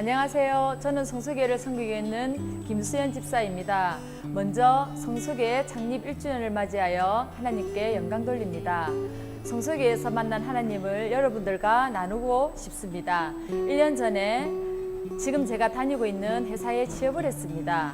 안녕하세요. 저는 성수교회를 섬기고 있는 김수연 집사입니다. 먼저 성수교회 창립 1주년을 맞이하여 하나님께 영광 돌립니다. 성수교회에서 만난 하나님을 여러분들과 나누고 싶습니다. 1년 전에 지금 제가 다니고 있는 회사에 취업을 했습니다.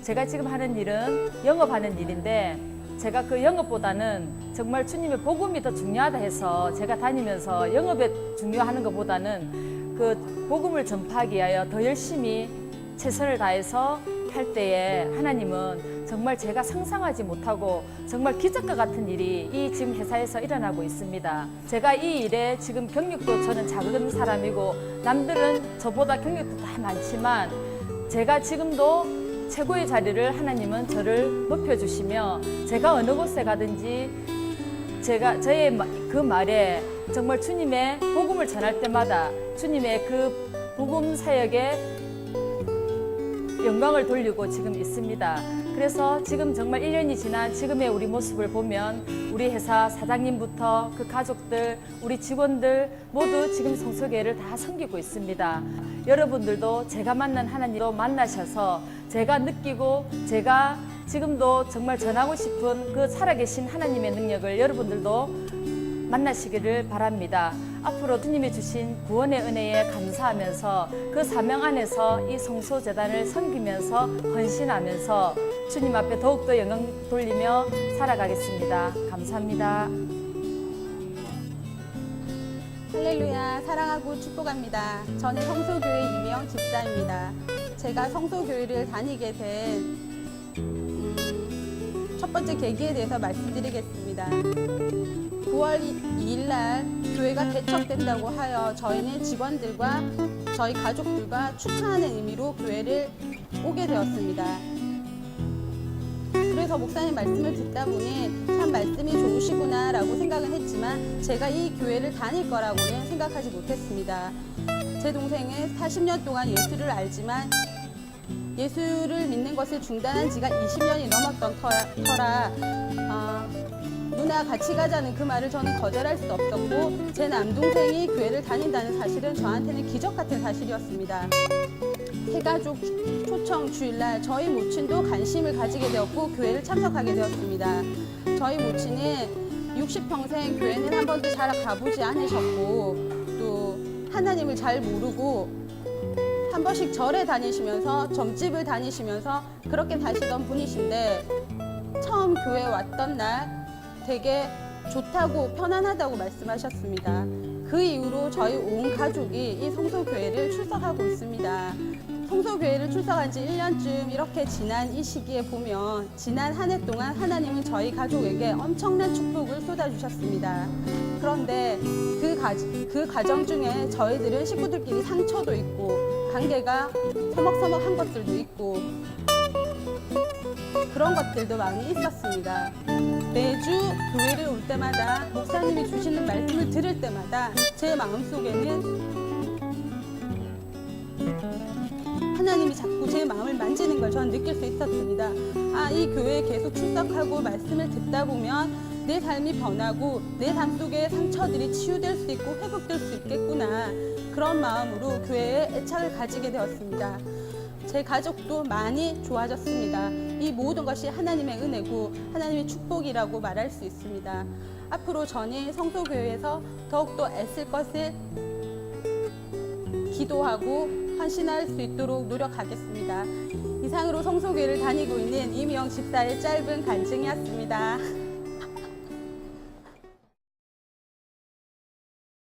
제가 지금 하는 일은 영업하는 일인데 제가 그 영업보다는 정말 주님의 복음이 더 중요하다 해서 제가 다니면서 영업에 중요하는 것보다는 그 복음을 전파하기 위하여 더 열심히 최선을 다해서 할 때에 하나님은 정말 제가 상상하지 못하고 정말 기적과 같은 일이 이 지금 회사에서 일어나고 있습니다. 제가 이 일에 지금 경력도 저는 작은 사람이고 남들은 저보다 경력도 다 많지만 제가 지금도 최고의 자리를 하나님은 저를 높여주시며 제가 어느 곳에 가든지 제가 저의 마- 그 말에 정말 주님의 복음을 전할 때마다 주님의 그 복음 사역에 영광을 돌리고 지금 있습니다. 그래서 지금 정말 1년이 지난 지금의 우리 모습을 보면 우리 회사 사장님부터 그 가족들, 우리 직원들 모두 지금 성소교회를 다 섬기고 있습니다. 여러분들도 제가 만난 하나님도 만나셔서 제가 느끼고 제가 지금도 정말 전하고 싶은 그 살아계신 하나님의 능력을 여러분들도 만나시기를 바랍니다. 앞으로 주님이 주신 구원의 은혜에 감사하면서 그 사명 안에서 이 성소재단을 섬기면서 헌신하면서 주님 앞에 더욱더 영광 돌리며 살아가겠습니다. 감사합니다. 할렐루야 사랑하고 축복합니다. 저는 성소교회 이미영 집사입니다. 제가 성소교회를 다니게 된 첫 번째 계기에 대해서 말씀드리겠습니다. 9월 2일 날 교회가 개척된다고 하여 저희는 직원들과 저희 가족들과 추천하는 의미로 교회를 오게 되었습니다. 그래서 목사님 말씀을 듣다 보니 참 말씀이 좋으시구나라고 생각은 했지만 제가 이 교회를 다닐 거라고는 생각하지 못했습니다. 제 동생은 40년 동안 예수를 알지만 예수를 믿는 것을 중단한 지가 20년이 넘었던 터- 터라 어, 누나 같이 가자는 그 말을 저는 거절할 수 없었고 제 남동생이 교회를 다닌다는 사실은 저한테는 기적 같은 사실이었습니다. 해가족 초청 주일날 저희 모친도 관심을 가지게 되었고 교회를 참석하게 되었습니다. 저희 모친은 60평생 교회는 한 번도 잘 가보지 않으셨고 또 하나님을 잘 모르고 한 번씩 절에 다니시면서 점집을 다니시면서 그렇게 사시던 분이신데 처음 교회 왔던 날 되게 좋다고 편안하다고 말씀하셨습니다. 그 이후로 저희 온 가족이 이 성소교회를 출석하고 있습니다. 성소교회를 출석한 지 1년쯤 이렇게 지난 이 시기에 보면 지난 한 해 동안 하나님은 저희 가족에게 엄청난 축복을 쏟아주셨습니다. 그런데 그, 가, 그 과정 중에 저희들은 식구들끼리 상처도 있고 관계가 서먹서먹한 것들도 있고 그런 것들도 많이 있었습니다. 매주 교회를 올 때마다 목사님이 주시는 말씀을 들을 때마다 제 마음속에는 하나님이 자꾸 제 마음을 만지는 걸 저는 느낄 수 있었습니다. 아, 이 교회에 계속 출석하고 말씀을 듣다 보면 내 삶이 변하고 내 삶 속에 상처들이 치유될 수 있고 회복될 수 있겠구나. 그런 마음으로 교회에 애착을 가지게 되었습니다. 제 가족도 많이 좋아졌습니다. 이 모든 것이 하나님의 은혜고 하나님의 축복이라고 말할 수 있습니다. 앞으로 저는 성소교회에서 더욱더 애쓸 것을 기도하고 헌신할 수 있도록 노력하겠습니다. 이상으로 성소교회를 다니고 있는 이미영 집사의 짧은 간증이었습니다.